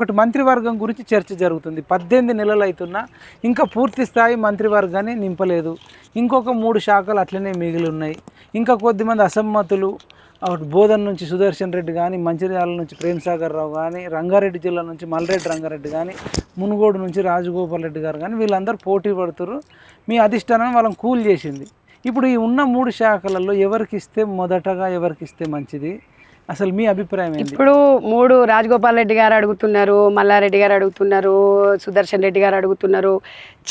ఒకటి మంత్రివర్గం గురించి చర్చ జరుగుతుంది. పద్దెనిమిది నెలలు అవుతున్నా ఇంకా పూర్తి స్థాయి మంత్రివర్గాన్ని నింపలేదు. ఇంకొక మూడు శాఖలు అట్లనే మిగిలి ఉన్నాయి. ఇంకా కొద్దిమంది అసమ్మతులు ఒకటి బోధన్ నుంచి సుదర్శన్ రెడ్డి కానీ మంచిర్యాల నుంచి ప్రేమ్ సాగర్ రావు కానీ రంగారెడ్డి జిల్లా నుంచి మల్రెడ్డి రంగారెడ్డి కానీ మునుగోడు నుంచి రాజగోపాల్ రెడ్డి గారు కానీ వీళ్ళందరూ పోటీ పడుతున్నారు మీ అధిష్టానం వాళ్ళని కూల్ చేసింది. ఇప్పుడు ఈ ఉన్న మూడు శాఖలలో ఎవరికి ఇస్తే మొదటగా ఎవరికి ఇస్తే మంచిది? అసలు మీ అభిప్రాయం ఇప్పుడు మూడు రాజగోపాల్ రెడ్డి గారు అడుగుతున్నారు మల్లారెడ్డి గారు అడుగుతున్నారు సుదర్శన్ రెడ్డి గారు అడుగుతున్నారు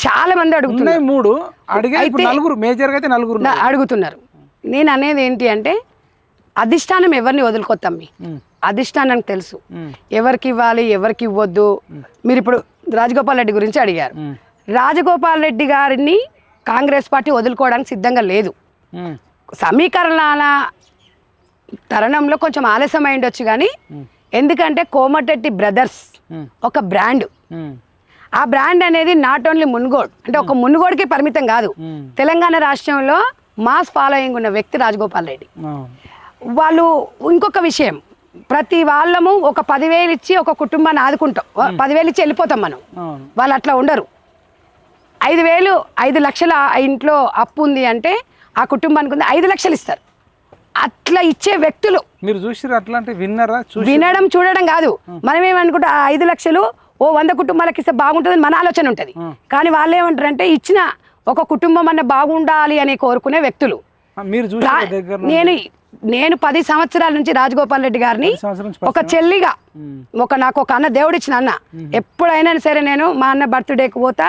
చాలా మంది అడుగుతున్నారు. మూడు. అడిగే ఇప్పుడు నలుగురు మేజర్గా అయితే నలుగురు అడుగుతున్నారు. నేను అనేది ఏంటి అంటే అధిష్టానం ఎవరిని వదులుకోతాం ఉమ్, అధిష్టానానికి తెలుసు. ఎవరికి ఇవ్వాలి ఎవరికి ఇవ్వద్దు? మీరు ఇప్పుడు రాజగోపాల్ రెడ్డి గురించి అడిగారు. రాజగోపాల్ రెడ్డి గారిని కాంగ్రెస్ పార్టీ వదులుకోవడానికి సిద్ధంగా లేదు. సమీకరణాల తరుణంలో కొంచెం ఆలస్యం అయిండొచ్చు కానీ ఎందుకంటే కోమటెట్టి బ్రదర్స్ ఒక బ్రాండ్. ఆ బ్రాండ్ అనేది నాట్ ఓన్లీ మునుగోడ్ అంటే ఒక మునుగోడుకి పరిమితం కాదు. తెలంగాణ రాష్ట్రంలో మాస్ ఫాలోయింగ్ ఉన్న వ్యక్తి రాజగోపాల్ రెడ్డి. వాళ్ళు ఇంకొక విషయం ప్రతి వాళ్ళము ఒక పదివేలు ఇచ్చి ఒక కుటుంబాన్ని ఆదుకుంటాం. పదివేలు ఇచ్చి వెళ్ళిపోతాం మనం. వాళ్ళు అట్లా ఉండరు. ఐదు వేలు ఐదు లక్షల ఆ ఇంట్లో అప్పు ఉంది అంటే ఆ కుటుంబానికి ఉంది ఐదు లక్షలు ఇస్తారు. అట్లా ఇచ్చే వ్యక్తులు. మీరు చూసిరు అట్లా అంటే విన్నరా? చూసి వినడం చూడడం కాదు. మనం ఏమనుకుంటా ఆ ఐదు లక్షలు ఓ వంద కుటుంబాలకు ఇస్తే బాగుంటుందని మన ఆలోచన ఉంటుంది. కానీ వాళ్ళు ఏమంటారంటే ఇచ్చిన ఒక కుటుంబం అన్న బాగుండాలి అని కోరుకునే వ్యక్తులు. మీరు నేను నేను పది సంవత్సరాల నుంచి రాజగోపాల్ రెడ్డి గారిని ఒక చెల్లిగా ఒక నాకు ఒక అన్న దేవుడు ఇచ్చిన అన్న. ఎప్పుడైనా సరే నేను మా అన్న బర్త్డేకి పోతా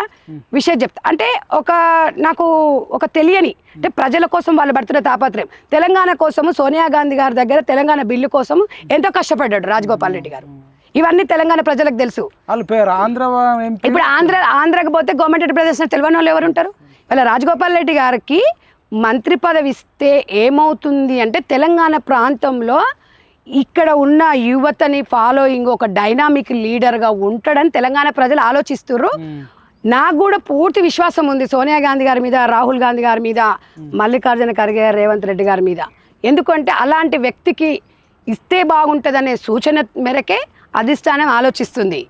విషయం చెప్తా. అంటే ఒక నాకు ఒక తెలియని అంటే ప్రజల కోసం వాళ్ళ బర్త్డే తాపత్రయం. తెలంగాణ కోసము సోనియా గాంధీ గారి దగ్గర తెలంగాణ బిల్లు కోసం ఎంతో కష్టపడ్డాడు రాజగోపాల్ రెడ్డి గారు. ఇవన్నీ తెలంగాణ ప్రజలకు తెలుసు. ఇప్పుడు ఆంధ్ర ఆంధ్రాకి పోతే గవర్నమెంట్ ప్రదర్శన తెలియని వాళ్ళు ఎవరు ఉంటారు వాళ్ళ రాజగోపాల్ రెడ్డి గారికి మంత్రి పదవి ఇస్తే ఏమవుతుంది అంటే తెలంగాణ ప్రాంతంలో ఇక్కడ ఉన్న యువతని ఫాలోయింగ్ ఒక డైనామిక్ లీడర్గా ఉంటాడని తెలంగాణ ప్రజలు ఆలోచిస్తుర్రు. నాకు కూడా పూర్తి విశ్వాసం ఉంది సోనియా గాంధీ గారి మీద రాహుల్ గాంధీ గారి మీద మల్లికార్జున ఖర్గే రేవంత్ రెడ్డి గారి మీద. ఎందుకంటే అలాంటి వ్యక్తికి ఇస్తే బాగుంటుందనే సూచన మేరకే అధిష్టానం ఆలోచిస్తుంది.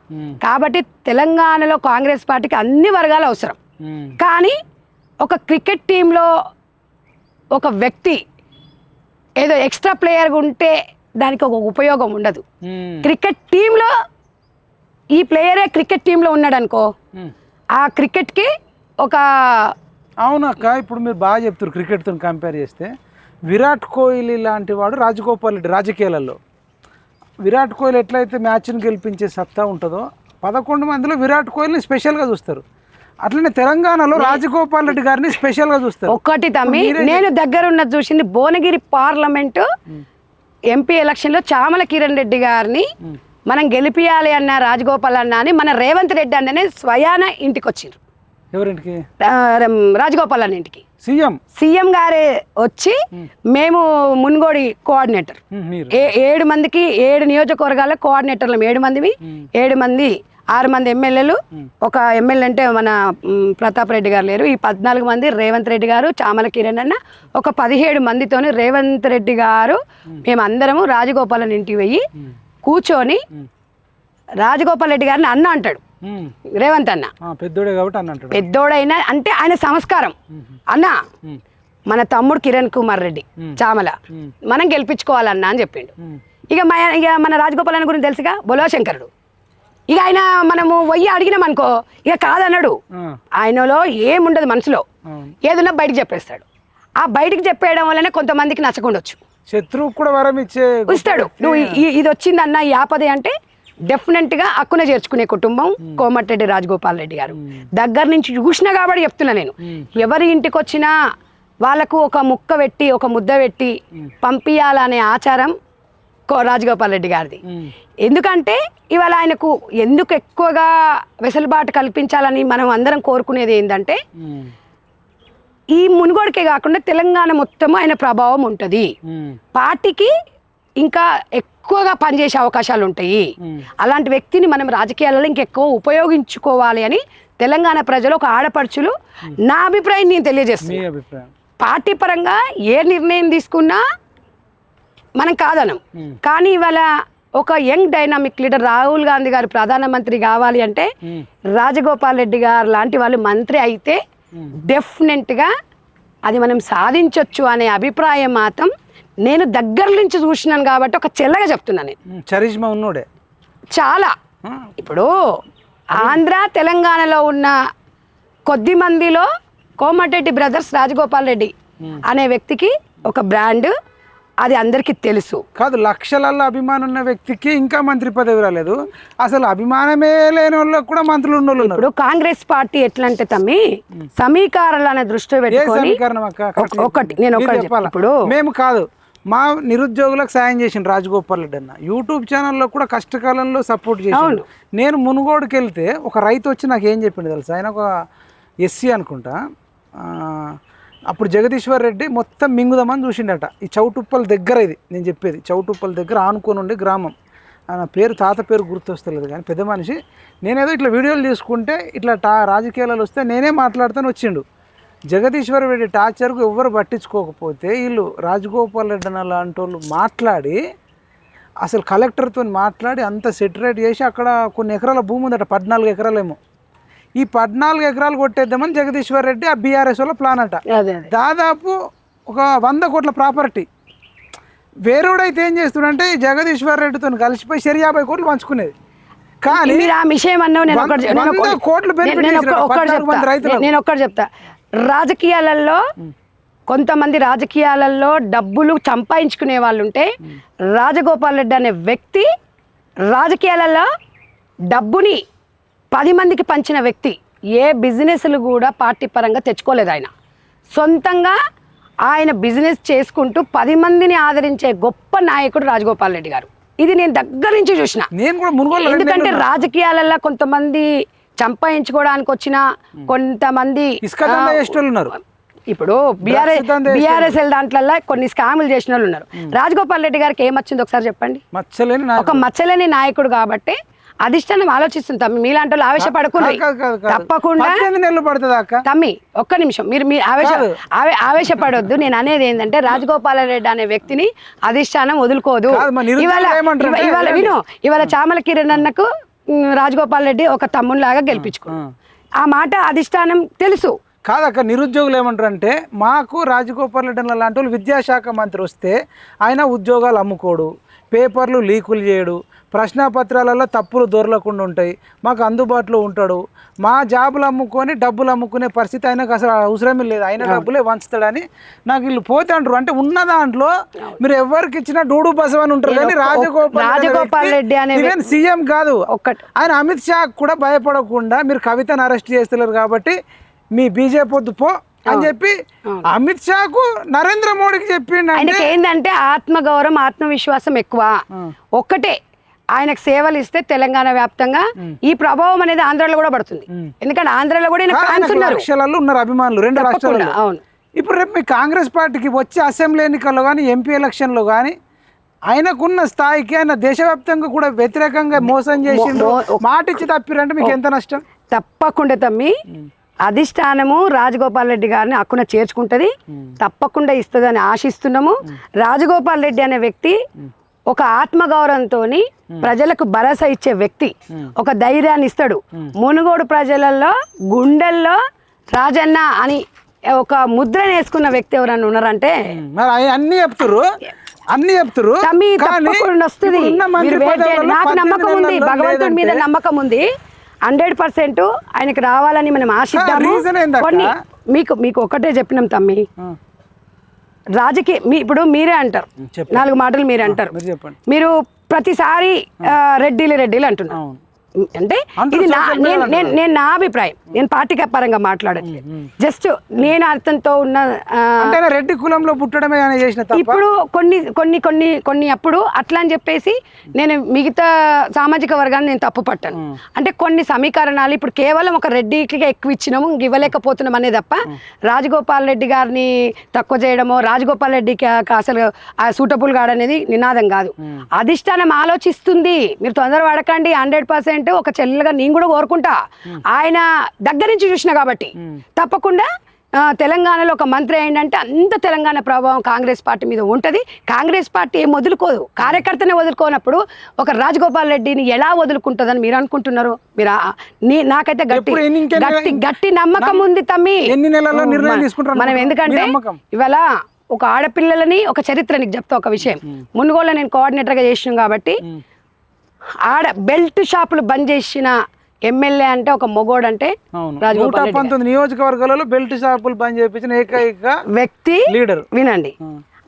కాబట్టి తెలంగాణలో కాంగ్రెస్ పార్టీకి అన్ని వర్గాలు అవసరం. కానీ ఒక క్రికెట్ టీంలో ఒక వ్యక్తి ఏదో ఎక్స్ట్రా ప్లేయర్గా ఉంటే దానికి ఒక ఉపయోగం ఉండదు. క్రికెట్ టీంలో ఈ ప్లేయరే క్రికెట్ టీంలో ఉన్నాడు అనుకో. ఆ క్రికెట్కి ఒక అవునక్క ఇప్పుడు మీరు బాగా చెప్తారు క్రికెట్తో కంపేర్ చేస్తే. విరాట్ కోహ్లీ లాంటి వాడు రాజగోపాల్ రెడ్డి రాజకీయాలలో. విరాట్ కోహ్లీ ఎట్లయితే మ్యాచ్ని గెలిపించే సత్తా ఉంటుందో పదకొండు మందిలో విరాట్ కోహ్లీని స్పెషల్గా చూస్తారు. అట్లనే తెలంగాణలో రాజగోపాల్ రెడ్డి గారిని స్పెషల్గా చూస్తారు. ఒక్కటి తమ్మి నేను దగ్గర ఉన్నది చూసింది భువనగిరి పార్లమెంటు ఎంపీ ఎలక్షన్లో చామల కిరణ్ రెడ్డి గారిని మనం గెలిపియాలి అన్న రాజగోపాల్ అన్న అని మన రేవంత్ రెడ్డి అన్ననే స్వయాన ఇంటికి వచ్చిండ్రు ఎవరింటికి రాజగోపాల్ అన్న ఇంటికి. సీఎం? సీఎం గారే వచ్చి మేము. మున్గోడి కోఆర్డినేటర్ ఏడు మందికి ఏడు నియోజకవర్గాల కోఆర్డినేటర్లు ఏడు మందివి ఏడు మంది ఆరు మంది ఎమ్మెల్యేలు ఒక ఎమ్మెల్యే అంటే మన ప్రతాప్ రెడ్డి గారు లేరు. ఈ పద్నాలుగు మంది రేవంత్ రెడ్డి గారు చామల కిరణ్ అన్న ఒక పదిహేడు మందితోని రేవంత్ రెడ్డి గారు మేమందరము రాజగోపాలన్ ఇంటికి పోయి కూర్చొని రాజగోపాల్ రెడ్డి గారిని అన్న అంటాడు. రేవంత్ అన్న. పెద్దోడే కాబట్టి పెద్దోడైనా అంటే ఆయన సంస్కారం. అన్న మన తమ్ముడు కిరణ్ కుమార్ రెడ్డి చామల మనం గెలిపించుకోవాలన్నా అని చెప్పిండు. ఇక మన ఇక మన రాజగోపాల్ అన్న గురించి తెలుసుగా? బొలో శంకరుడు ఇక ఆయన మనము వయ్యి అడిగినాం అనుకో ఇక కాదన్నాడు. ఆయనలో ఏముండదు మనసులో. ఏదన్నా బయటకు చెప్పేస్తాడు. ఆ బయటికి చెప్పేయడం వల్లనే కొంతమందికి నచ్చకుండొచ్చు. శత్రువు కూడా వరం ఇచ్చే ఇస్తాడు. నువ్వు ఈ- ఇది వచ్చిందన్న ఈ ఆపదే అంటే డెఫినెట్గా అక్కున చేర్చుకునే కుటుంబం కోమటిరెడ్డి రాజగోపాల్ రెడ్డి గారు. దగ్గర నుంచి చూసినా కాబట్టి చెప్తున్నా నేను. ఎవరి ఇంటికి వచ్చినా వాళ్ళకు ఒక ముక్క పెట్టి ఒక ముద్ద పెట్టి పంపియాలనే ఆచారం రాజగోపాల్ రెడ్డి గారిది. ఎందుకంటే ఇవాళ ఆయనకు ఎందుకు ఎక్కువగా వెసులుబాటు కల్పించాలని మనం అందరం కోరుకునేది ఏంటంటే ఈ మునుగోడికే కాకుండా తెలంగాణ మొత్తం ఆయన ప్రభావం ఉంటుంది. పార్టీకి ఇంకా ఎక్కువగా పనిచేసే అవకాశాలు ఉంటాయి. అలాంటి వ్యక్తిని మనం రాజకీయాలలో ఇంకెక్కువ ఉపయోగించుకోవాలి అని తెలంగాణ ప్రజలు ఒక ఆడపడుచులు నా అభిప్రాయం నేను తెలియజేస్తాను పార్టీ పరంగా ఏ నిర్ణయం తీసుకున్నా మనం కాదనం. కానీ ఇవాళ ఒక young dynamic leader Rahul Gandhi garu ప్రధానమంత్రి కావాలి అంటే రాజగోపాల్ రెడ్డి గారు లాంటి వాళ్ళు మంత్రి అయితే డెఫినెట్గా అది మనం సాధించవచ్చు అనే అభిప్రాయం మాత్రం నేను దగ్గర నుంచి చూసినాను కాబట్టి ఒక చెల్లగా చెప్తున్నాను నేను. చరిష్మా ఉన్నోడే. చాలా. ఇప్పుడు ఆంధ్ర తెలంగాణలో ఉన్న కొద్ది మందిలో కోమటిరెడ్డి బ్రదర్స్ రాజగోపాల్ రెడ్డి అనే వ్యక్తికి ఒక బ్రాండ్ అది అందరికీ తెలుసు. కాదు లక్షలలో అభిమానం ఉన్న వ్యక్తికి ఇంకా మంత్రి పదవి రాలేదు. అసలు అభిమానమే లేని వాళ్ళకి కూడా మంత్రులు ఉన్న ఇప్పుడు కాంగ్రెస్ పార్టీ ఎట్లా అంటే తమ్మి దృష్టిలో పెట్టుకొని సమీకరణం అక్క? ఒక- ఒకటి నేను ఒకటి? ఇప్పుడు మేము కాదు మా నిరుద్యోగులకు సాయం చేసిండు రాజగోపాల్ రెడ్డి అన్న. యూట్యూబ్ ఛానల్లో కూడా కష్టకాలంలో సపోర్ట్ చేసిండు. నేను మునుగోడుకి వెళ్తే ఒక రైతు వచ్చి నాకు ఏం చెప్పిండు తెలుసా? ఆయన ఒక ఎస్సీ అనుకుంటా. అప్పుడు జగదీశ్వర్ రెడ్డి మొత్తం మింగుదామని చూసిండట. ఈ చౌటుప్పల దగ్గర ఇది నేను చెప్పేది. చౌటుప్పల దగ్గర ఆనుకొని ఉండే గ్రామం. ఆయన పేరు తాత పేరు గుర్తొస్తలేదు కానీ పెద్ద మనిషి. నేనేదో ఇట్లా వీడియోలు తీసుకుంటే ఇట్లా టా రాజకీయాలలో వస్తే నేనే మాట్లాడుతాను వచ్చిండు. జగదీశ్వర రెడ్డి టార్చర్కు ఎవ్వరు పట్టించుకోకపోతే వీళ్ళు రాజగోపాల్ రెడ్డి అన్న లాంటి వాళ్ళు మాట్లాడి అసలు కలెక్టర్తో మాట్లాడి అంత సెటరేట్ చేసి అక్కడ కొన్ని ఎకరాల భూమి ఉందట పద్నాలుగు ఎకరాలేమో. ఈ పద్నాలుగు ఎకరాలు కొట్టేద్దామని జగదీశ్వర్ రెడ్డి ఆ బీఆర్ఎస్ వాళ్ళ ప్లాన్ అట. దాదాపు ఒక వంద కోట్ల ప్రాపర్టీ. వేరేవాడైతే ఏం చేస్తున్నాడంటే ఈ జగదీశ్వర్ రెడ్డితో కలిసిపోయి సరి యాభై కోట్లు పంచుకునేది. కానీ ఆ విషయం అన్నావు నేను ఒకటి నేను ఒకటి- నేను ఒక్కటి ఒక్కటి చెప్తా. రాజకీయాలలో కొంతమంది రాజకీయాలలో డబ్బులు సంపాదించుకునే వాళ్ళు ఉంటే రాజగోపాల్ రెడ్డి అనే వ్యక్తి రాజకీయాలలో డబ్బుని పది మందికి పంచిన వ్యక్తి ఏ బిజినెస్లు కూడా పార్టీ పరంగా తెచ్చుకోలేదు ఆయన. సొంతంగా ఆయన బిజినెస్ చేసుకుంటూ పది మందిని ఆదరించే గొప్ప నాయకుడు రాజగోపాల్ రెడ్డి గారు. ఇది నేను దగ్గర నుంచి చూసిన. నేను కూడా మునుగోలు ఎందుకంటే రాజకీయాలలో కొంతమంది చంపాయించుకోవడానికి వచ్చిన కొంతమంది ఉన్నారు. ఇప్పుడు బీఆర్ఎస్. బీఆర్ఎస్ఎల్ దాంట్లో కొన్ని స్కాములు చేసిన వాళ్ళు ఉన్నారు రాజగోపాల్ రెడ్డి గారికి ఏమొచ్చింది ఒకసారి చెప్పండి? మచ్చలేని ఒక మచ్చలేని నాయకుడు కాబట్టి అధిష్టానం ఆలోచిస్తుంది తమ్మి. మీలాంటి వాళ్ళు ఆవేశపడకుండా. తప్పకుండా పద్దెనిమిది నెలలు పడుతుంది అక్క. తమ్మి ఒక్క నిమిషం. మీరు మీరు ఆవేశ ఆవేశపడొద్దు. నేను అనేది ఏంటంటే రాజగోపాల రెడ్డి అనే వ్యక్తిని అధిష్టానం వదులుకోదు. ఇవాళ ఇవాళ విను. ఇవాళ చామల కిరణ్ అన్నకు రాజగోపాల్ రెడ్డి ఒక తమ్మునిలాగా గెలిపించుకో ఆ మాట అధిష్టానం తెలుసు. కాదక్క నిరుద్యోగులు ఏమంటారు అంటే మాకు రాజగోపాల్ రెడ్డి లాంటి వాళ్ళు విద్యాశాఖ మంత్రి వస్తే ఆయన ఉద్యోగాలు అమ్ముకోడు పేపర్లు లీకులు చేయడు ప్రశ్నాపత్రాలలో తప్పులు దొరలకుండా ఉంటాయి. మాకు అందుబాటులో ఉంటాడు. మా జాబులు అమ్ముకొని డబ్బులు అమ్ముకునే పరిస్థితి ఆయనకు అసలు అవసరమే లేదు. ఆయన డబ్బులే వంచుతాడని నాకు వీళ్ళు పోతే అంటారు. అంటే ఉన్న దాంట్లో మీరు ఎవరికి ఇచ్చినా డూడు బసవ అని ఉంటారు. కానీ రాజగోపాల్ రాజగోపాల్ రెడ్డి అనే సీఎం కాదు. ఒక్కటి. ఆయన అమిత్ షా కూడా భయపడకుండా మీరు కవితను అరెస్ట్ చేస్తలేరు కాబట్టి మీ బీజేపీ వద్దు పో అని చెప్పి అమిత్ షాకు నరేంద్ర మోడీకి చెప్పిండు ఆయనకి ఏంటంటే ఆత్మగౌరవం ఆత్మవిశ్వాసం ఎక్కువ. ఒక్కటే. ఆయనకు సేవలు ఇస్తే తెలంగాణ వ్యాప్తంగా ఈ ప్రభావం అనేది ఆంధ్రాలో కూడా పడుతుంది. ఎందుకంటే ఆంధ్రాలో కూడా ఫ్యాన్స్ ఉన్నారు. అభిమానులు రెండు రాష్ట్రాలలో. అవును. ఇప్పుడు రేపు మీ కాంగ్రెస్ పార్టీకి వచ్చే అసెంబ్లీ ఎన్నికల్లో కానీ ఎంపీ ఎలక్షన్లో కానీ ఆయనకున్న స్థాయికి ఆయన దేశవ్యాప్తంగా కూడా వ్యతిరేకంగా మోసం చేసిండు మాట ఇచ్చి తప్పిరంటే మీకు ఎంత నష్టం? తప్పకుండా తమ్మి. అధిష్టానము రాజగోపాల్ రెడ్డి గారిని హక్కున చేర్చుకుంటది. తప్పకుండా ఇస్తుందని ఆశిస్తున్నాము. రాజగోపాల్ రెడ్డి అనే వ్యక్తి ఒక ఆత్మగౌరవంతో ప్రజలకు భరోసా ఇచ్చే వ్యక్తి ఒక ధైర్యాన్ని ఇస్తాడు. మునుగోడు ప్రజలలో గుండెల్లో రాజన్న అని ఒక ముద్ర వేసుకున్న వ్యక్తి ఎవరన్నా ఉన్నారంటే అన్ని చెప్తురు అన్ని చెప్తురు వస్తుంది. నాకు నమ్మకం ఉంది. భగవంతుడి మీద నమ్మకం ఉంది. హండ్రెడ్ పర్సెంట్ ఆయనకి రావాలని మనం ఆశిద్దాము? కొన్ని మీకు మీకు ఒకటే చెప్పినాం తమ్మి. రాజకీయ మీ ఇప్పుడు మీరే అంటారు. నాలుగు మాటలు మీరు అంటారు. మీరు ప్రతిసారి రెడ్డిలు రెడ్డిలు అంటున్నారు. అంటే ఇది నా నేను నేను నా అభిప్రాయం. నేను పార్టీ పరంగా మాట్లాడట్లేదు. జస్ట్ నేను అర్థంతో ఉన్న రెడ్డి కులంలో పుట్టడమే చేసిన ఇప్పుడు కొన్ని కొన్ని కొన్ని కొన్ని అప్పుడు అట్లా అని చెప్పేసి నేను మిగతా సామాజిక వర్గాన్ని నేను తప్పు పట్టాను. అంటే కొన్ని సమీకరణాలు ఇప్పుడు కేవలం ఒక రెడ్డికి ఎక్కువ ఇచ్చినాము ఇవ్వలేకపోతున్నాం అనే తప్ప రాజగోపాల్ రెడ్డి గారిని తక్కువ చేయడమో రాజగోపాల్ రెడ్డికి అసలు సూటబుల్ గాడు అనేది నినాదం కాదు. అధిష్టానం ఆలోచిస్తుంది. మీరు తొందర పడకండి హండ్రెడ్ పర్సెంట్ ఒక చెల్లెలుగా నేను కూడా కోరుకుంటా. ఆయన దగ్గర నుంచి చూసిన కాబట్టి. తప్పకుండా తెలంగాణలో ఒక మంత్రి అయిందంటే అంత తెలంగాణ ప్రభావం కాంగ్రెస్ పార్టీ మీద ఉంటుంది. కాంగ్రెస్ పార్టీ ఏం వదులుకోదు. కార్యకర్తనే వదులుకోనప్పుడు ఒక రాజగోపాల్ రెడ్డిని ఎలా వదులుకుంటుందని మీరు అనుకుంటున్నారు? మీరు నాకైతే గట్టి గట్టి గట్టి నమ్మకం ఉంది తమ్మి. ఎన్ని నెలల్లో నిర్ణయం మన-? ఎందుకంటే? ఇవాళ ఒక ఆడపిల్లలని ఒక చరిత్ర నీకు చెప్తా ఒక విషయం. మునుగోళ్ళ నేను కోఆర్డినేటర్గా చేసినాం కాబట్టి ఆడ బెల్ట్ షాపులు బంద్ చేసిన ఎమ్మెల్యే అంటే ఒక మొగోడు అంటే నూట. పంతొమ్మిది నియోజకవర్గాలలో బెల్ట్ షాపులు బంద్ చేయించిన ఏకైక వ్యక్తి లీడర్. వినండి.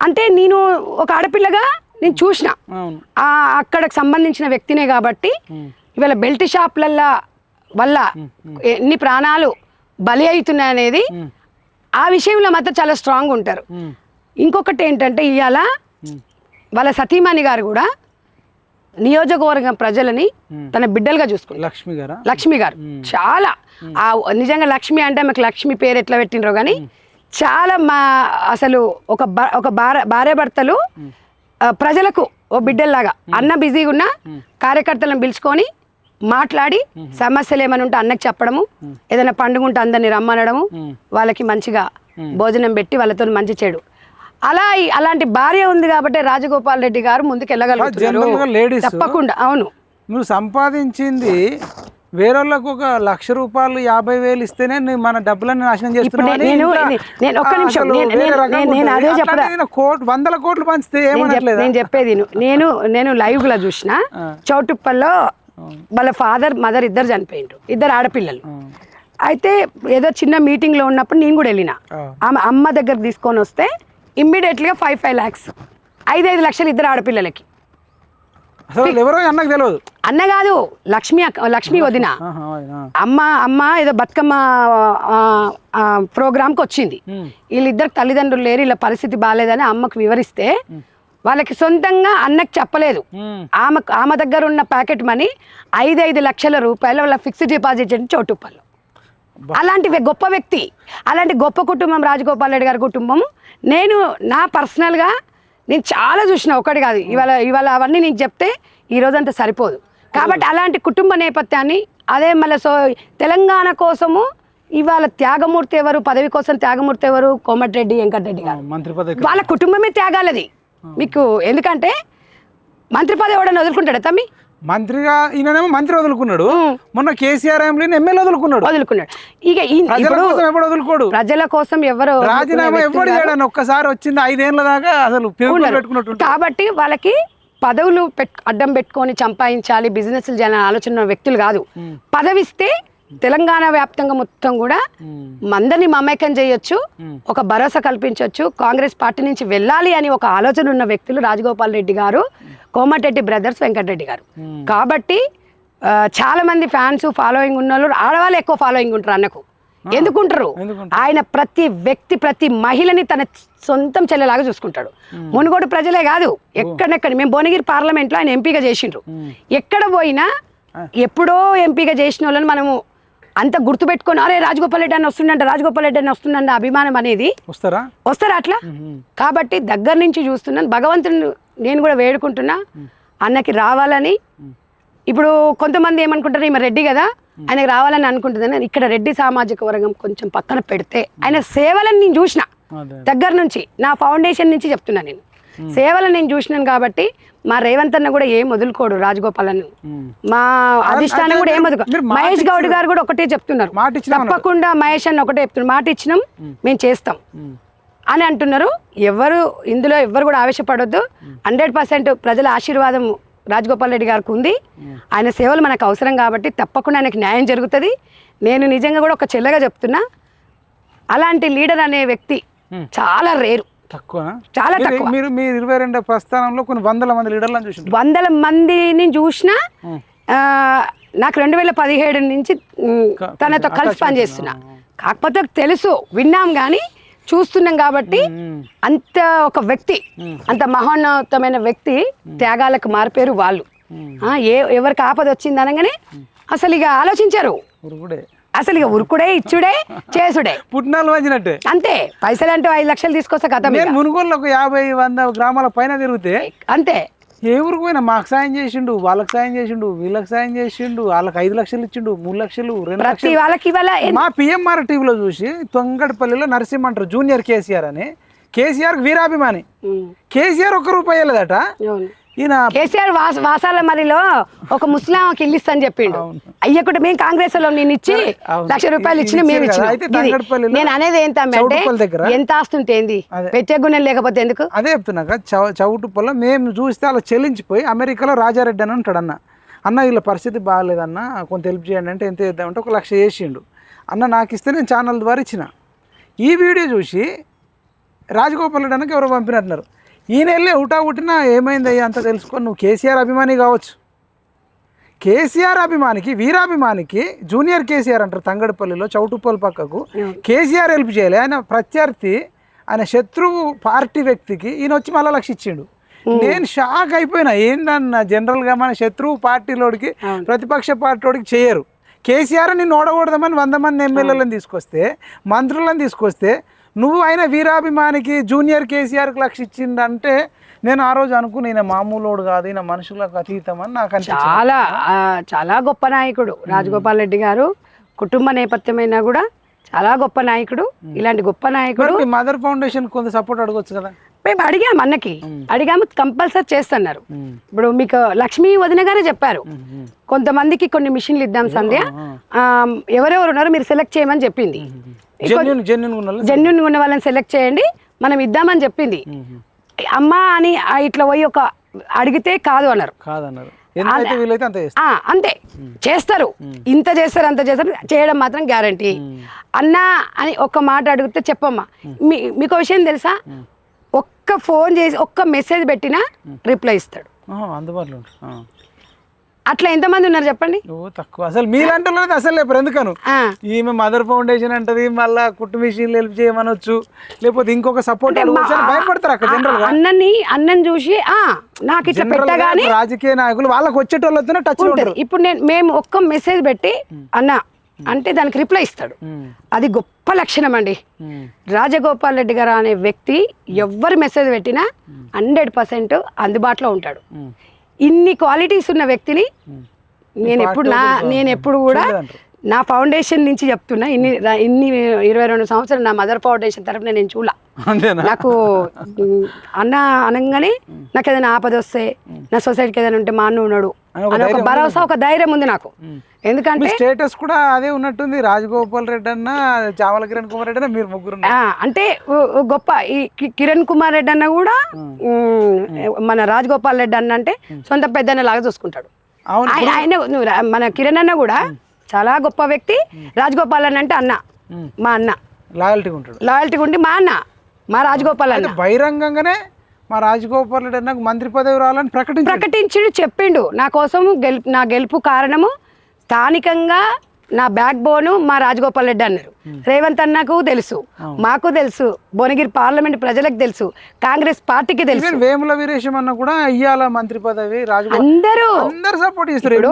అంటే నేను ఒక ఆడపిల్లగా నేను చూసిన. అక్కడికి సంబంధించిన వ్యక్తినే కాబట్టి ఇవాళ బెల్ట్ షాపులల్ల వల్ల ఎన్ని ప్రాణాలు బలి అవుతున్నాయి అనేది ఆ విషయంలో మాత్రం చాలా స్ట్రాంగ్ ఉంటారు. ఇంకొకటి ఏంటంటే ఇవాళ. వాళ్ళ సతీమణి గారు కూడా నియోజకవర్గం ప్రజలని తన బిడ్డలుగా చూసుకుంటారు. లక్ష్మి గారా? లక్ష్మి గారు. చాలా. ఆ నిజంగా లక్ష్మి అంటే మాకు లక్ష్మి పేరు ఎట్లా పెట్టినరో కానీ చాలా మా అసలు ఒక ఒక భార్య భర్తలు ప్రజలకు ఓ బిడ్డల్లాగా అన్న బిజీగా ఉన్న కార్యకర్తలను పిలుచుకొని మాట్లాడి సమస్యలు ఏమైనా ఉంటే అన్నకి చెప్పడము ఏదైనా పండుగ ఉంటే అందరిని రమ్మనడము వాళ్ళకి మంచిగా భోజనం పెట్టి వాళ్ళతో మంచి చెడు. అలా అలాంటి భార్య ఉంది కాబట్టి రాజగోపాల్ రెడ్డి గారు ముందుకు వెళ్ళగలుగుతున్నారు జనరల్గా లేడీస్ తప్పకుండా అవును. నువ్వు సంపాదించింది వేరేళ్ళకు ఒక లక్ష రూపాయలు యాభై వేలు ఇస్తేనే మన డబ్బులన్నీ నాశనం ఇప్పుడు చేస్తున్నావు అని నేను- ఇంకా, నేను- నేను ఒక్క ఆ, నిమిషం, అసలు నేను- వేరే నేను- రకంగా నేను- నేను ఉంటుంది. అదే చెప్పరా? అట్లాంటిది నాకు కోట్ వందల కోట్లు పంచితే నేను చెప్పేది. నేను నేను లైవ్లో చూసిన చౌటుప్పల్లో వాళ్ళ ఫాదర్ మదర్ ఇద్దరు చనిపోయిండ్రు. ఇద్దరు ఆడపిల్లలు. అయితే ఏదో చిన్న మీటింగ్లో ఉన్నప్పుడు నేను కూడా వెళ్ళిన. ఆమె అమ్మ దగ్గర తీసుకొని వస్తే ఇమ్మీడియట్లీగా ఫైవ్ ఫైవ్ ల్యాక్స్ ఐదు ఐదు లక్షలు ఇద్దరు ఆడపిల్లలకి. అసలు వాళ్ళు ఎవరో అన్నకు తెలియదు అన్న కాదు లక్ష్మి లక్ష్మి వదిన. అమ్మ అమ్మ ఏదో బతుకమ్మ ప్రోగ్రామ్కి వచ్చింది. వీళ్ళిద్దరు తల్లిదండ్రులు లేరు ఇలా పరిస్థితి బాగాలేదని అమ్మకు వివరిస్తే వాళ్ళకి సొంతంగా అన్నకు చెప్పలేదు. ఆమె ఆమె దగ్గర ఉన్న ప్యాకెట్ మనీ ఐదు ఐదు లక్షల రూపాయలు వాళ్ళ ఫిక్స్డ్ డిపాజిట్ చేసి చోటుప్పలు అలాంటి గొప్ప వ్యక్తి. అలాంటి గొప్ప కుటుంబం రాజగోపాల్ రెడ్డి గారి కుటుంబం. నేను నా పర్సనల్గా నేను చాలా చూసిన ఒకటి కాదు. ఇవాళ ఇవాళ అవన్నీ నీకు చెప్తే ఈ రోజంతా సరిపోదు. కాబట్టి అలాంటి కుటుంబ నేపథ్యాన్ని అదే మళ్ళీ సో తెలంగాణ కోసము ఇవాళ త్యాగమూర్తి ఎవరు పదవి కోసం త్యాగమూర్తి ఎవరు? కోమటిరెడ్డి వెంకటరెడ్డి గారు. మంత్రి పదవి వాళ్ళ కుటుంబమే త్యాగాలది. మీకు ఎందుకంటే మంత్రి పదవి ఎవడన్నా వదులుకుంటాడా తమ్మి? మంత్రిగా ఈయనేమో మంత్రి వదులుకున్నాడు. మొన్న కేసీఆర్ ఏం ఎమ్మెల్యే వదులుకున్నాడు. వదులుకున్నాడు. ఇక ప్రజల ఇప్పుడు కోసం ఎవడు వదులుకోడు? ప్రజల కోసం ఎవరు రాజీనామా ఎవడు చేయడాన్ని ఒక్కసారి వచ్చింది ఐదేళ్ళ దాకా అసలు. పెట్టుకున్నట్టు కాబట్టి వాళ్ళకి పదవులు పెట్ అడ్డం పెట్టుకొని సంపాదించాలి బిజినెస్లు చేయాలని ఆలోచన వ్యక్తులు కాదు. పదవిస్తే తెలంగాణ వ్యాప్తంగా మొత్తం కూడా మందని మమేకం చేయొచ్చు ఒక భరోసా కల్పించవచ్చు కాంగ్రెస్ పార్టీ నుంచి వెళ్ళాలి అని ఒక ఆలోచన ఉన్న వ్యక్తులు రాజగోపాల్ రెడ్డి గారు కోమటిరెడ్డి బ్రదర్స్ వెంకటరెడ్డి గారు. కాబట్టి చాలా మంది ఫ్యాన్స్ ఫాలోయింగ్ ఉన్న వాళ్ళు ఆడవాళ్ళు ఎక్కువ ఫాలోయింగ్ ఉంటారు అన్నకు. ఎందుకుంటారు? ఎందుకుంటారు? ఆయన ప్రతి వ్యక్తి ప్రతి మహిళని తన సొంతం చెల్లెలాగా చూసుకుంటాడు. మునుగోడు ప్రజలే కాదు. ఎక్కడెక్కడ మేము భువనగిరి పార్లమెంట్లో ఆయన ఎంపీగా చేసిండ్రు. ఎక్కడ పోయినా ఎప్పుడో ఎంపీగా చేసిన వాళ్ళని మనము అంత గుర్తుపెట్టుకొని అరే రాజగోపాల్ రెడ్డి అని వస్తుండంట రాజగోపాల్ రెడ్డి అని వస్తుండంట అభిమానం అనేది వస్తారా? వస్తారా అట్లా? కాబట్టి దగ్గర నుంచి చూస్తున్నాను. భగవంతుని నేను కూడా వేడుకుంటున్నా. అన్నకి రావాలని. ఇప్పుడు కొంతమంది ఏమనుకుంటారు ఈమె రెడ్డి కదా ఆయనకి రావాలని అనుకుంటుందని ఇక్కడ రెడ్డి సామాజిక వర్గం కొంచెం పక్కన పెడితే ఆయన సేవలను నేను చూసిన దగ్గర నుంచి నా ఫౌండేషన్ నుంచి చెప్తున్నా నేను. సేవలను నేను చూసినాను కాబట్టి మా రేవంత్ అన్న కూడా ఏం వదులుకోడు రాజగోపాల్ అన్న మా అధిష్టానం కూడా ఏం వదులుకో మహేష్ గౌడ్ గారు కూడా ఒకటే చెప్తున్నారు. తప్పకుండా మహేష్ అన్న ఒకటే చెప్తున్నారు. మాట ఇచ్చినాం మేము. చేస్తాం. అని అంటున్నారు. ఎవరు ఇందులో ఎవరు కూడా ఆవేశపడొద్దు. హండ్రెడ్ పర్సెంట్ ప్రజల ఆశీర్వాదం రాజగోపాల్ రెడ్డి గారికి ఉంది. ఆయన సేవలు మనకు అవసరం కాబట్టి తప్పకుండా ఆయనకి న్యాయం జరుగుతుంది. నేను నిజంగా కూడా ఒక చెల్లెగా చెప్తున్నా. అలాంటి లీడర్ అనే వ్యక్తి చాలా రేరు. తక్కువ? చాలా తక్కువ. మీరు మీరు ఇరవై రెండో ప్రస్థానంలో కొన్ని వందల మంది లీడర్లను చూసింటారు వందల మందిని చూసినా నాకు రెండు వేల పదిహేడు నుంచి తనతో కలిసి పనిచేస్తున్నా. కాకపోతే తెలుసు విన్నాం కానీ చూస్తున్నాం కాబట్టి అంత ఒక వ్యక్తి అంత మహోన్నతమైన వ్యక్తి త్యాగాలకు మారిపోయారు వాళ్ళు. ఏ ఎవరికి ఆపద వచ్చింది అనగానే అసలు ఇక ఆలోచించారు. అసలు ఇక ఉరుకుడే ఇచ్చుడే చేసుడే. పుట్టినాలు వంచినట్టే అంతే. పైసలు అంటే ఐదు లక్షలు తీసుకొస్తే కథ నేను మునుగోళ్ళు ఒక యాభై వంద గ్రామాల పైన తిరిగితే అంతే. ఏ ఊరికి పోయినా మాకు సాయం చేసిండు వాళ్ళకి సాయం చేసిండు వీళ్ళకి సాయం చేసిండు వాళ్ళకి ఐదు లక్షలు ఇచ్చిండు మూడు లక్షలు రెండు లక్షలు. వాళ్ళకి మా పిఎంఆర్ టీవీలో చూసి తొంగడపల్లిలో నరసింహ అంటారు జూనియర్ కేసీఆర్ అని. కేసీఆర్ వీరాభిమాని. కేసీఆర్ ఒక్క రూపాయి వెళ్ళదట. ఈయన కేసీఆర్ వాస వాసాల మరిలో ఒక ఇల్లు ఇస్తా అని చెప్పిండు. అయ్యకుండా మేము కాంగ్రెస్లో నేను ఇచ్చి. లక్ష రూపాయలు ఇచ్చిన మేము. ఇచ్చిన. నేను అనేది ఏంటంటే ఎంత ఆస్తుంటే ఏంది. పెట్టే గుణం లేకపోతే ఎందుకు? అదే చెప్తున్నాక చౌ చౌటుప్పల్లో మేము చూస్తే అలా చెల్లించిపోయి అమెరికాలో రాజారెడ్డి అని ఉంటాడు అన్న. అన్న వీళ్ళ పరిస్థితి బాగాలేదన్న కొంత హెల్ప్ చేయండి అంటే ఎంత చేద్దామంటే ఒక లక్ష చేసిండు. అన్న నాకు ఇస్తే నేను ఛానల్ ద్వారా ఇచ్చిన. ఈ వీడియో చూసి రాజగోపాల్ రెడ్డి అన్నకి ఎవరో పంపినట్టున్నారు. ఈయన వెళ్ళి ఉటా ఉట్టినా ఏమైంది అయ్యా అంత తెలుసుకొని? నువ్వు కేసీఆర్ అభిమాని కావచ్చు. కేసీఆర్ అభిమానికి వీరాభిమానికి జూనియర్ కేసీఆర్ అంటారు తంగడపల్లిలో చౌటుప్పల్ పక్కకు. కేసీఆర్ హెల్ప్ చేయలే. ఆయన ప్రత్యర్థి ఆయన శత్రువు పార్టీ వ్యక్తికి ఈయన వచ్చి మళ్ళా లక్ష ఇచ్చిండు. నేను షాక్ అయిపోయినా. ఏందన్న జనరల్గా మన శత్రువు పార్టీలోడికి ప్రతిపక్ష పార్టీలోడికి చేయరు. కేసీఆర్ నిన్ను ఓడకూడదామని వంద మంది ఎమ్మెల్యేలను తీసుకొస్తే మంత్రులను తీసుకొస్తే నువ్వు ఆయన వీరాభిమానికి జూనియర్ కేసీఆర్కి లక్ష ఇచ్చిండంటే నేను ఆ రోజు అనుకుని ఈయన మామూలోడు కాదు ఈయన మనుషులకు అతీతం అని నాకు చాలా చాలా గొప్ప నాయకుడు రాజగోపాల్ రెడ్డి గారు. కుటుంబ నేపథ్యమైనా కూడా చాలా గొప్ప నాయకుడు. ఇలాంటి గొప్ప నాయకుడు మదర్ ఫౌండేషన్ కొంత సపోర్ట్ అడగొచ్చు కదా. మేము అడిగాము అన్నకి. అడిగాము కంపల్సరీ చేస్తున్నారు. ఇప్పుడు మీకు లక్ష్మీ వదిన గారే చెప్పారు. కొంతమందికి కొన్ని మిషన్లు ఇద్దాం సంధ్య. ఎవరెవరు ఉన్నారో మీరు సెలెక్ట్ చేయమని చెప్పింది. జెన్యున్ ఉన్న వాళ్ళని సెలెక్ట్ చేయండి మనం ఇద్దామని చెప్పింది. అమ్మ అని ఇట్లా పోయి ఒక అడిగితే కాదు అన్నారు. కాదన్నారు. అంత. చేస్తారు. ఇంత చేస్తారు అంత చేస్తారు చేయడం మాత్రం గ్యారంటీ అన్నా అని ఒక్క మాట అడిగితే చెప్పమ్మా. మీ మీకు ఒక విషయం తెలుసా? ఒక్క ఫోన్ చేసి ఒక్క మెసేజ్ పెట్టినా రిప్లై ఇస్తాడు. అందుబాటులో. అట్లా ఎంతమంది ఉన్నారు చెప్పండి? తక్కువ. అసలు మీలాంటి అసలు లేపు ఎందుకను? ఈమె మదర్ ఫౌండేషన్ అంటది మళ్ళా కుట్టు మిషన్లు హెల్ప్ చేయమనొచ్చు లేకపోతే ఇంకొక సపోర్ట్ భయపడతారు అక్కడ జనరల్ అన్నని అన్నని చూసి నాకు ఇట్లా పెట్టగానే రాజకీయ నాయకులు వాళ్ళకి వచ్చేటోళ్ళతోనే టచ్ ఉంటారు. ఇప్పుడు నేను మేము ఒక్క మెసేజ్ పెట్టి అన్న అంటే దానికి రిప్లై ఇస్తాడు. అది గొప్ప లక్షణం అండి. రాజగోపాల్ రెడ్డి గారు అనే వ్యక్తి ఎవ్వరు మెసేజ్ పెట్టినా హండ్రెడ్ పర్సెంట్ అందుబాటులో ఉంటాడు. ఇన్ని క్వాలిటీస్ ఉన్న వ్యక్తిని నేను ఎప్పుడు నా నేను ఎప్పుడు కూడా. నా ఫౌండేషన్ నుంచి చెప్తున్నా. ఇన్ని ఇన్ని ఇరవై రెండు సంవత్సరాలు నా మదర్ ఫౌండేషన్ తరపున నేను చూడ అంతేనా నాకు అన్న అనగానే నాకు ఏదైనా ఆపద వస్తే నా సొసైటీకి ఏదైనా ఉంటే మా అన్న ఉన్నాడు అని ఒక భరోసా ఒక ధైర్యం ఉంది నాకు. ఎందుకంటే స్టేటస్ కూడా అదే ఉన్నట్టుంది. రాజగోపాల్ రెడ్డి అన్న చామల కిరణ్ కుమార్ రెడ్డి అన్న మీరు ముగ్గురు అంటే గొప్ప ఈ కిరణ్ కుమార్ రెడ్డి అన్న కూడా మన రాజగోపాల్ రెడ్డి అన్న అంటే సొంత పెద్దన్న లాగా చూసుకుంటాడు. అవును. ఆయన మన కిరణ్ అన్న కూడా చాలా గొప్ప వ్యక్తి. రాజగోపాల్ అన్న అంటే అన్న మా అన్న. లాయల్టీగా ఉంటాడు. లాయల్టీ ఉండి మా అన్న. మా రాజగోపాల్ అన్న. బహిరంగంగానే మా రాజగోపాల్ రెడ్డి అన్నకు మంత్రి పదవి రావాలని ప్రకటించారు ప్రకటించుడు చెప్పిండు. నా కోసం గెలుపు నా గెలుపు కారణము స్థానికంగా నా బ్యాక్ బోను మా రాజగోపాల్ రెడ్డి అన్నారు. రేవంత్ అన్నకు తెలుసు మాకు తెలుసు భువనగిరి పార్లమెంట్ ప్రజలకు తెలుసు కాంగ్రెస్ పార్టీకి తెలుసు. వేముల వీరేశం అన్న కూడా ఇయ్యాల మంత్రి పదవి అందరూ అందరు సపోర్ట్ చేస్తారు.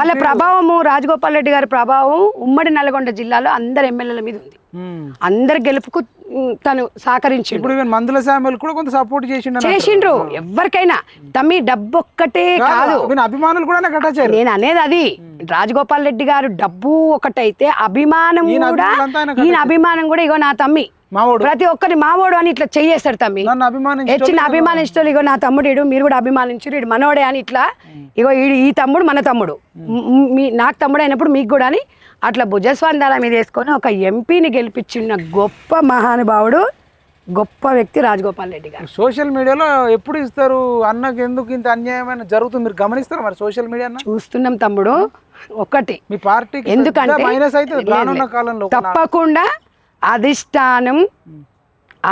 వాళ్ళ ప్రభావము రాజగోపాల్ రెడ్డి గారి ప్రభావం ఉమ్మడి నల్గొండ జిల్లాలో అందరు ఎమ్మెల్యేల మీద ఉంది. అందరి గెలుపుకు తను సహకరించిండు. ఇప్పుడు మందుల శామ్యులు కూడా కొంత సపోర్ట్ చేసిండు. చేసిండ్రు. ఎవరికైనా. తమ్మి డబ్బు ఒక్కటే కాదు. అభిమానులు కూడా నేను అనేది అది. రాజగోపాల్ రెడ్డి గారు డబ్బు ఒకటైతే అభిమానం కూడా ఈయన అభిమానం కూడా ఇగో నా తమ్మి. ప్రతి ఒక్కరి మావోడు అని ఇట్లా చెయ్యేస్తాడు తమ్మి. హెచ్చిన అభిమానించడం ఇగో నా తమ్ముడు ఈడు మీరు కూడా అభిమానించరు ఇడు మనోడే అని ఇట్లా ఇగో ఈ తమ్ముడు మన తమ్ముడు. మీ నాకు తమ్ముడు అయినప్పుడు మీకు కూడా అని అట్లా భుజస్వందాల మీద వేసుకొని ఒక ఎంపీని గెలిపించిన గొప్ప మహానుభావుడు గొప్ప వ్యక్తి రాజగోపాల్ రెడ్డి గారు. సోషల్ మీడియాలో ఎప్పుడు ఇస్తారు? అన్నకు ఎందుకు ఇంత అన్యాయమైన జరుగుతుంది? మీరు గమనిస్తారు మరి సోషల్ మీడియా చూస్తున్నాం తమ్ముడు ఒకటి. మీ పార్టీకి ఎందుకంటే మైనస్ అయితే రానున్న. కాలంలో తప్పకుండా అధిష్టానం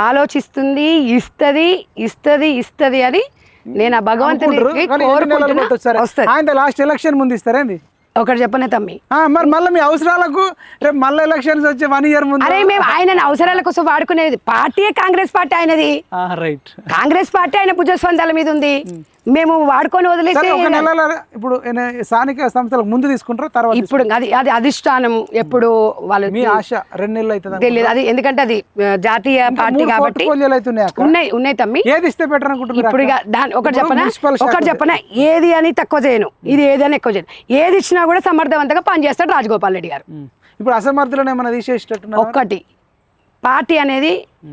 ఆలోచిస్తుంది ఇస్తది ఇస్తది ఇస్తది అని నేను ఆ భగవంతుని కోరుకుంటున్నా లాస్ట్ ఎలక్షన్ ముందు ఇస్తారేంది ఒకటి చెప్పనే తమ్మి. ఆ, మరి మళ్ళీ మీ అవసరాలకు రేపు మళ్ళీ ఎలక్షన్స్ వచ్చే వన్ ఇయర్ ముందు అరే మేము ఆయన అవసరాల కోసం వాడుకునేది. పార్టీయే కాంగ్రెస్ పార్టీ ఆయనది. రైట్ కాంగ్రెస్ పార్టీ ఆయన భుజస్వందాల మీద ఉంది. మేము వాడుకొని నెల ఇప్పుడు స్థానిక సంస్థలకు ముందు తీసుకుంటారా తర్వాత ఇప్పుడు అది అది అధిష్టానం ఎప్పుడు వాళ్ళు మీ ఆశ రెండు నెలలు అవుతుంది తెలియదు అది ఎందుకంటే అది జాతీయ పార్టీ కాబట్టి ఉన్నాయి ఉన్నాయి తమ్మి. ఏది ఇస్తే బెటర్ అనుకుంటున్నారు ఇప్పుడు? దాని ఒకటి చెప్పనా? ఒకటి చెప్పనా? ఏది అని తక్కువ చేయను. ఇది ఏది అని ఎక్కువ చేయను. ఏది ఇచ్చినా కూడా సమర్థవంతంగా పనిచేస్తాడు రాజగోపాల్ రెడ్డి గారు. ఇప్పుడు అసమర్థులను ఏమైనా తీసేసేటట్టున్నారు? ఒక్కటి పార్టీ అనేది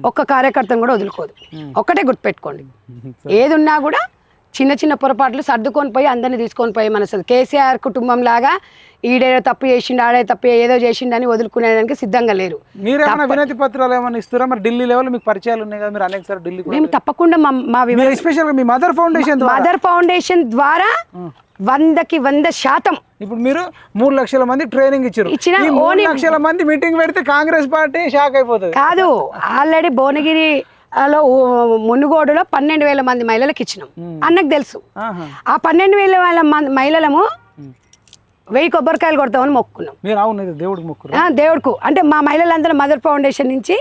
ఒక్క కార్యకర్తను కూడా వదులుకోదు. ఒక్కటే గుర్తుపెట్టుకోండి. ఏది ఉన్నా కూడా చిన్న చిన్న పొరపాట్లు సర్దుకొని పోయి అందరిని తీసుకొని పోయి మన అసలు కేసీఆర్ కుటుంబం లాగా ఈడేదో తప్పు చేసిండు ఆడే తప్పు ఏదో చేసిండని వదులుకునేదానికి సిద్ధంగా లేరు. మీరేమైనా వినతి పత్రాలు ఏమైనా ఇస్తారా? మరి ఢిల్లీ లెవెల్ మీకు పరిచయాలు ఉన్నాయి కదా మీరు అనేక సార్ ఢిల్లీ మేము తప్పకుండా మా మా మీరు మదర్ ఫౌండేషన్ ద్వారా. మదర్ ఫౌండేషన్ ద్వారా వందకి వంద శాతం. ఇప్పుడు మీరు మూడు లక్షల మంది ట్రైనింగ్ ఇచ్చారు. ఇచ్చిన మూడు లక్షల మంది మీటింగ్ పెడితే కాంగ్రెస్ పార్టీ షాక్ అయిపోతుంది. కాదు ఆల్రెడీ భువనగిరి లో మునుగోడులో పన్నెండు వేల మంది మహిళలకు ఇచ్చినాం. అన్నకు తెలుసు. ఆ పన్నెండు వేల మంది మహిళలము వెయ్యి కొబ్బరికాయలు కొడతామని దేవుడికి ఆ, దేవుడుకు. అంటే మా మహిళలందరూ మదర్ ఫౌండేషన్ నుంచి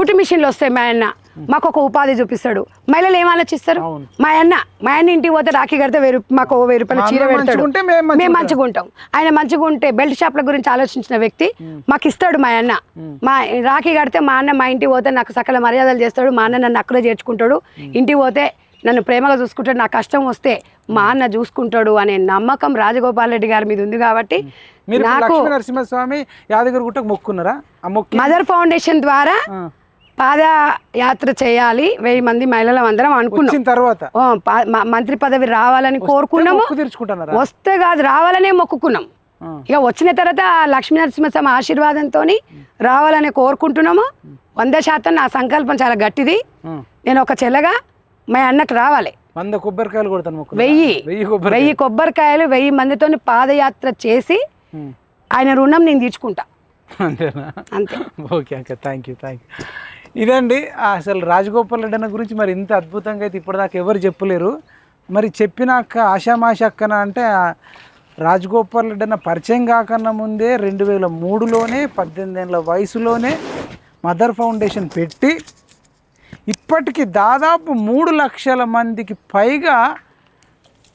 కుటుంబ మిషన్లు వస్తాయి మా అన్న. మాకు ఒక ఉపాధి చూపిస్తాడు. మహిళలు ఏం ఆలోచిస్తారు. మా అన్న మా అన్న ఇంటికి పోతే రాఖీ కడితే రూప- మాకు ఓ వెయ్యి రూపాయల చీర పెడతాడు. మేము మంచిగా ఉంటాం ఆయన మంచిగా ఉంటే బెల్ట్ షాప్ల గురించి ఆలోచించిన వ్యక్తి మాకు ఇస్తాడు మా అన్న. మా రాఖీ కడితే మా అన్న మా ఇంటికి పోతే నాకు సకల మర్యాదలు చేస్తాడు. మా అన్న నన్ను అక్కడే చేర్చుకుంటాడు. ఇంటికి పోతే నన్ను ప్రేమగా చూసుకుంటాడు. నా కష్టం వస్తే మా అన్న చూసుకుంటాడు అనే నమ్మకం రాజగోపాల్ రెడ్డి గారి మీద ఉంది కాబట్టి నాకు నరసింహస్వామి యాదగిరి గుట్టకు మొక్కున్నారా? మదర్ ఫౌండేషన్ ద్వారా. పాదయాత్ర చేయాలి. వెయ్యి మంది మహిళలు అందరం అనుకున్నాం. తర్వాత? మంత్రి పదవి రావాలని కోరుకున్నాము. వస్తే కాదు రావాలనే మొక్కుకున్నాం. ఇక వచ్చిన తర్వాత లక్ష్మీ నరసింహస్వామి ఆశీర్వాదంతో రావాలని కోరుకుంటున్నాము. వంద శాతం నా సంకల్పం చాలా గట్టిది. నేను ఒక చెల్లగా మా అన్నకు రావాలి. వంద కొబ్బరికాయలు కొడతాను వెయ్యి వెయ్యి కొబ్బరి వెయ్యి కొబ్బరికాయలు వెయ్యి మందితో పాదయాత్ర చేసి. ఆయన రుణం నేను తీర్చుకుంటా. అంతేనా? అంతే. ఓకే అక్క థ్యాంక్ యూ థ్యాంక్ యూ ఇదండి అసలు రాజగోపాల్ రెడ్డి అన్న గురించి మరి ఇంత అద్భుతంగా అయితే ఇప్పటిదాకా ఎవరు చెప్పలేరు. మరి చెప్పిన అక్క ఆషామాష అక్కన అంటే రాజగోపాల్ రెడ్డి అన్న పరిచయం కాకన్నా ముందే రెండు వేల మూడులోనే పద్దెనిమిది ఏళ్ళ వయసులోనే మదర్ ఫౌండేషన్ పెట్టి ఇప్పటికి దాదాపు మూడు లక్షల మందికి పైగా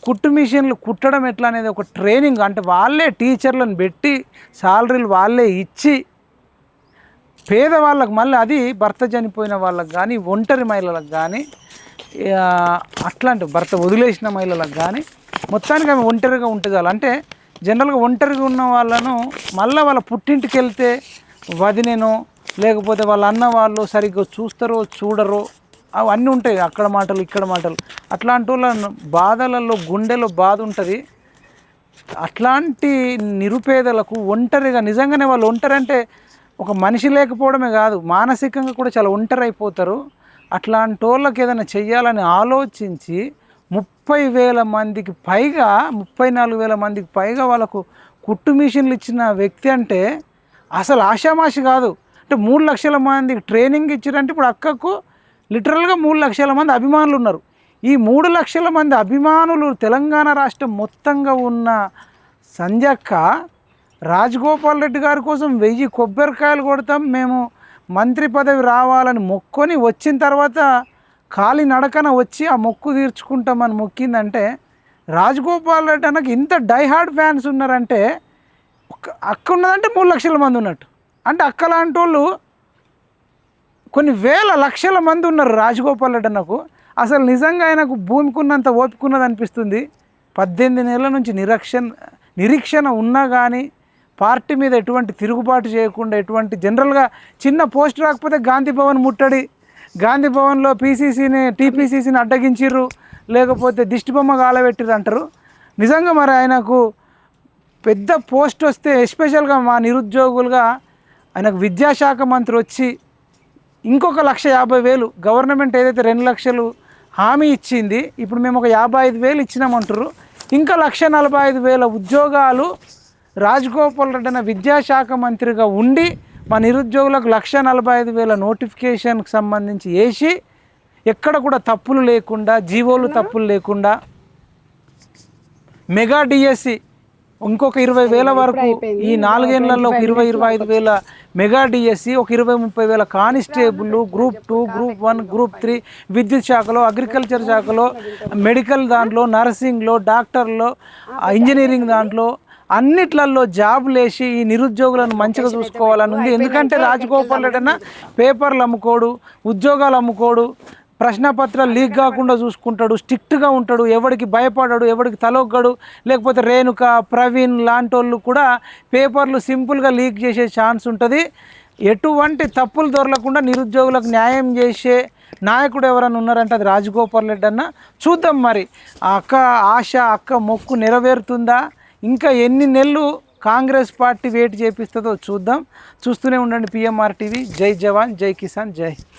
కుట్టు మిషన్లు కుట్టడం ఎట్లా అనేది ఒక ట్రైనింగ్ అంటే వాళ్ళే టీచర్లను పెట్టి సాలరీలు వాళ్ళే ఇచ్చి పేదవాళ్ళకు మళ్ళీ అది భర్త చనిపోయిన వాళ్ళకి కానీ ఒంటరి మహిళలకు కానీ అట్లాంటి భర్త వదిలేసిన మహిళలకు కానీ మొత్తానికి ఆమె ఒంటరిగా ఉంటుంది అంటే జనరల్గా ఒంటరిగా ఉన్న వాళ్ళను మళ్ళీ వాళ్ళ పుట్టింటికి వెళ్తే వదినేనో లేకపోతే వాళ్ళ అన్న వాళ్ళు సరిగ్గా చూస్తారో చూడరో అవన్నీ ఉంటాయి. అక్కడ మాటలు ఇక్కడ మాటలు. అట్లాంటి వాళ్ళ బాధలలో గుండెలో బాధ ఉంటుంది. అట్లాంటి నిరుపేదలకు ఒంటరిగా నిజంగానే వాళ్ళు ఒంటరి అంటే ఒక మనిషి లేకపోవడమే కాదు మానసికంగా కూడా చాలా ఒంటరైపోతారు అయిపోతారు. అట్లాంటి వాళ్ళకి ఏదైనా చెయ్యాలని ఆలోచించి ముప్పై వేల మందికి పైగా ముప్పై నాలుగు వేల మందికి పైగా వాళ్ళకు కుట్టు మిషన్లు ఇచ్చిన వ్యక్తి అంటే అసలు ఆషామాషి కాదు. అంటే మూడు లక్షల మందికి ట్రైనింగ్ ఇచ్చారంటే ఇప్పుడు అక్కకు లిటరల్గా మూడు లక్షల మంది అభిమానులు ఉన్నారు. ఈ మూడు లక్షల మంది అభిమానులు తెలంగాణ రాష్ట్రం మొత్తంగా ఉన్న సంజక్క రాజగోపాల్ రెడ్డి గారి కోసం వెయ్యి కొబ్బరికాయలు కొడతాం. మేము మంత్రి పదవి రావాలని మొక్కొని వచ్చిన తర్వాత కాలి నడకన వచ్చి ఆ మొక్కు తీర్చుకుంటామని మొక్కిందంటే రాజగోపాల్ రెడ్డి అన్నకి ఇంత డైహార్డ్ ఫ్యాన్స్ ఉన్నారంటే అక్క ఉన్నదంటే మూడు లక్షల మంది ఉన్నట్టు. అంటే అక్క లాంటి వాళ్ళు కొన్ని వేల లక్షల మంది ఉన్నారు రాజగోపాల్ రెడ్డి అన్నకు. అసలు నిజంగా ఆయనకు భూమికున్నంత ఓపికన్నది అనిపిస్తుంది పద్దెనిమిది నెలల నుంచి నిరక్షణ నిరీక్షణ ఉన్నా కానీ పార్టీ మీద ఎటువంటి తిరుగుబాటు చేయకుండా ఎటువంటి జనరల్గా చిన్న పోస్ట్ రాకపోతే గాంధీ భవన్ ముట్టడి గాంధీ భవన్లో పీసీసీని టీపీసీసీని అడ్డగించిర్రు లేకపోతే దిష్టి బొమ్మ అంటారు. నిజంగా మరి ఆయనకు పెద్ద పోస్ట్ వస్తే ఎస్పెషల్గా మా నిరుద్యోగులుగా ఆయనకు విద్యాశాఖ మంత్రి వచ్చి ఇంకొక లక్ష యాభై వేలు గవర్నమెంట్ ఏదైతే రెండు లక్షలు హామీ ఇచ్చింది ఇప్పుడు మేము ఒక యాభై ఐదు వేలు ఇచ్చినామంటారు ఇంకా లక్ష నలభై ఐదు వేల ఉద్యోగాలు రాజగోపాల్ రెడ్డి అన్న విద్యాశాఖ మంత్రిగా ఉండి మా నిరుద్యోగులకు లక్ష నలభై ఐదు వేల నోటిఫికేషన్కి సంబంధించి వేసి ఎక్కడ కూడా తప్పులు లేకుండా జీవోలు తప్పులు లేకుండా మెగా డిఎస్సి ఇంకొక ఇరవై వేల వరకు ఈ నాలుగేళ్ళలో ఒక ఇరవై ఇరవై ఐదు వేల మెగా డిఎస్సి ఒక ఇరవై ముప్పై వేల constable group two group one group three విద్యుత్ శాఖలో అగ్రికల్చర్ శాఖలో మెడికల్ దాంట్లో నర్సింగ్లో డాక్టర్లో ఇంజనీరింగ్ దాంట్లో అన్నిట్లలో జాబులు వేసి ఈ నిరుద్యోగులను మంచిగా చూసుకోవాలని ఉంది. ఎందుకంటే రాజగోపాల్ రెడ్డి అన్న పేపర్లు అమ్ముకోడు ఉద్యోగాలు అమ్ముకోడు ప్రశ్నపత్రాలు లీక్ కాకుండా చూసుకుంటాడు స్ట్రిక్ట్గా ఉంటాడు ఎవడికి భయపడాడు ఎవడికి తలొగ్గడు లేకపోతే రేణుక ప్రవీణ్ లాంటి వాళ్ళు కూడా పేపర్లు సింపుల్గా లీక్ చేసే ఛాన్స్ ఉంటుంది. ఎటువంటి తప్పులు దొరలకుండా నిరుద్యోగులకు న్యాయం చేసే నాయకుడు ఎవరైనా ఉన్నారంటే అది రాజగోపాల్ రెడ్డి అన్న. చూద్దాం మరి ఆ అక్క ఆశ అక్క మొక్కు నెరవేరుతుందా? ఇంకా ఎన్ని నెలలు కాంగ్రెస్ పార్టీ వెయిట్ చేపిస్తుందో చూద్దాం. చూస్తూనే ఉండండి పిఎంఆర్ టీవీ జై జవాన్ జై కిసాన్ జై